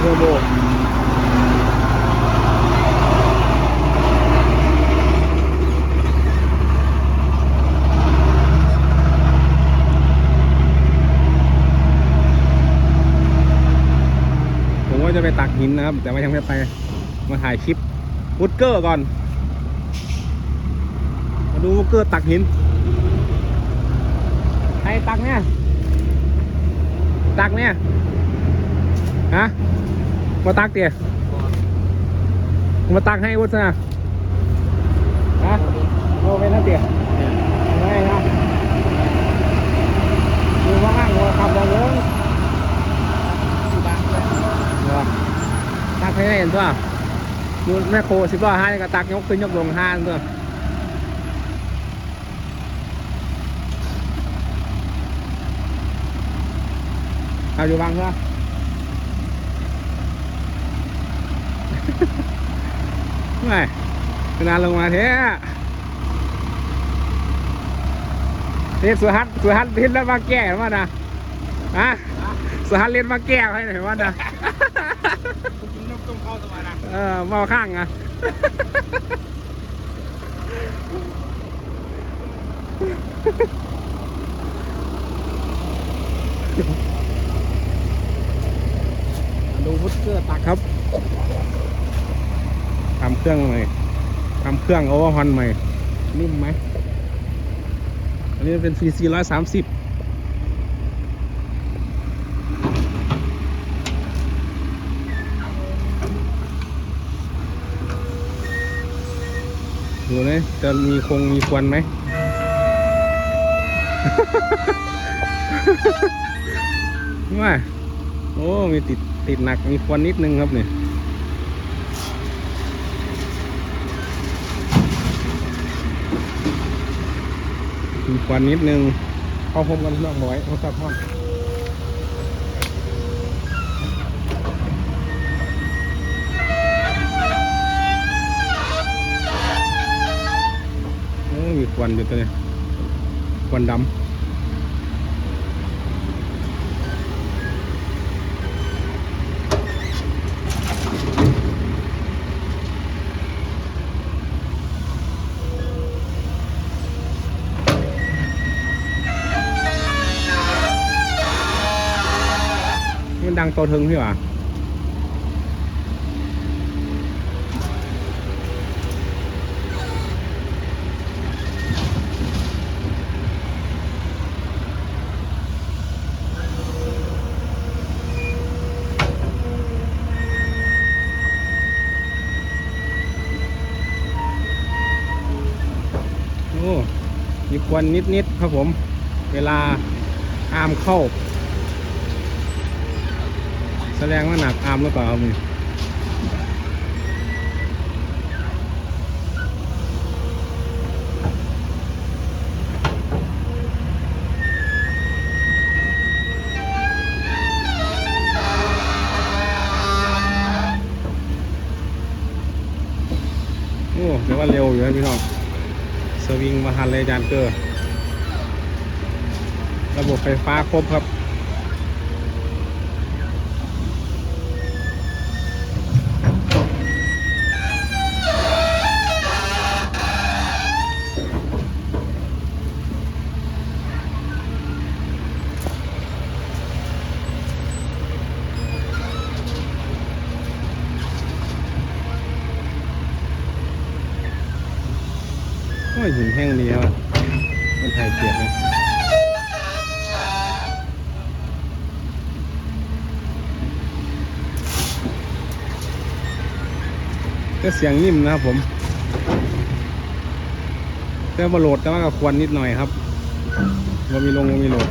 เทอร์โบผมว่าจะไปตักหินนะครับ แต่ว่ายังไม่ไปมาถ่ายคลิปวูดเกอร์ก่อน มาดูวูดเกอร์ตักหินใครตักเนี่ย ตักเนี่ย ฮะ มาตักเตี๋ยมาตักให้วุฒินะฮะโอ้เป็นนั่นเตี๋ยไม่นะดูว่างๆหัวขับลงเลยตักให้เห็นตัวดูแม่โคสิบล้อห้านี่ก็ตักยกขึ้นยกลงห้าตัวเอาอยู่บ้างเพื่อ ไม่ขนาดลงมาเท้เรียกสุฮัตสุฮัตเล่นแล้วมาแก้มานะฮะสุฮัตเล่นมาแก้ให้หน่อยว่านะกินนกต้มข้าวสวรรค์นะเออมาข้างอะดูพุทธเกอร์ตักครับ ทำเครื่องใหม่ทำเครื่องโอเวอร์ฮอนใหม่ นิ่มไหม อันนี้เป็น CC ร้อยสามสิบดูนะจะมีคงมีควันไหม ว่า โอ้ มีติดติดหนักมีควันนิดนึงครับเนี่ย มีควันนิดนึงเข้าพรมกันเรื่องน้อยเขาสับพองโอ้มีควันอยู่ตัวเนี้ควันดำ ดังโตถึงพี่หว่าโอ้มีควันนิดๆครับผม เวลาอามเข้า แสดงว่าหนักอาร์มหรือเปล่าครับนี่โอ้เดี๋ยวว่าเร็วอยู่นะพี่น้องสวิงมาทันเลยจานเกอร์ระบบไฟฟ้าครบครับ ยหินแห้งดีครับมันไทยเกียกนะก็เสียงนิ่มนะครับผม แต่บโหลดแต่ว่าก็ควรนิดหน่อยครับว่ามีลงว่ามีโหลด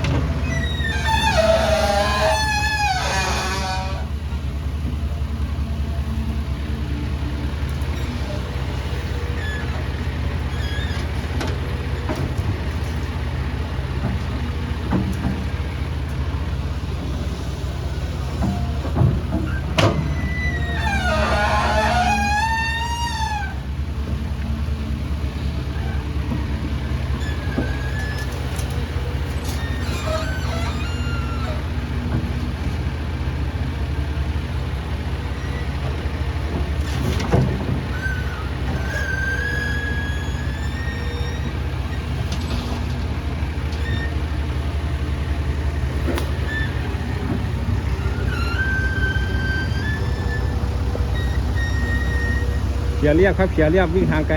เขียเรียบครับเขียเรียบวิ่งทางไกล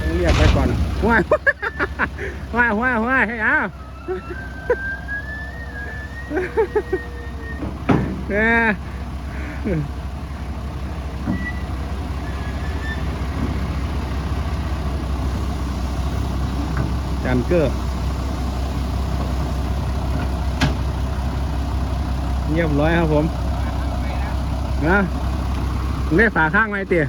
ต้องเรียบไปก่อนห้วยห้วยห้วยห้วยให้เอาเนี่ยจันเกอร์เรียบร้อยครับผมนะ เล่ฝาข้างไว้เตี๋ย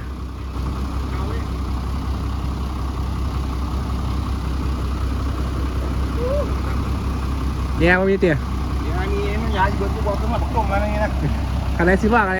แย่ว่ามีเตี๋ยเดี๋ยวอันนี้มันยาอยู่บนตัวบอกขึ้นมาบอกตรงมาอะไรเงี้ยนะอะไรสิว่าอะไร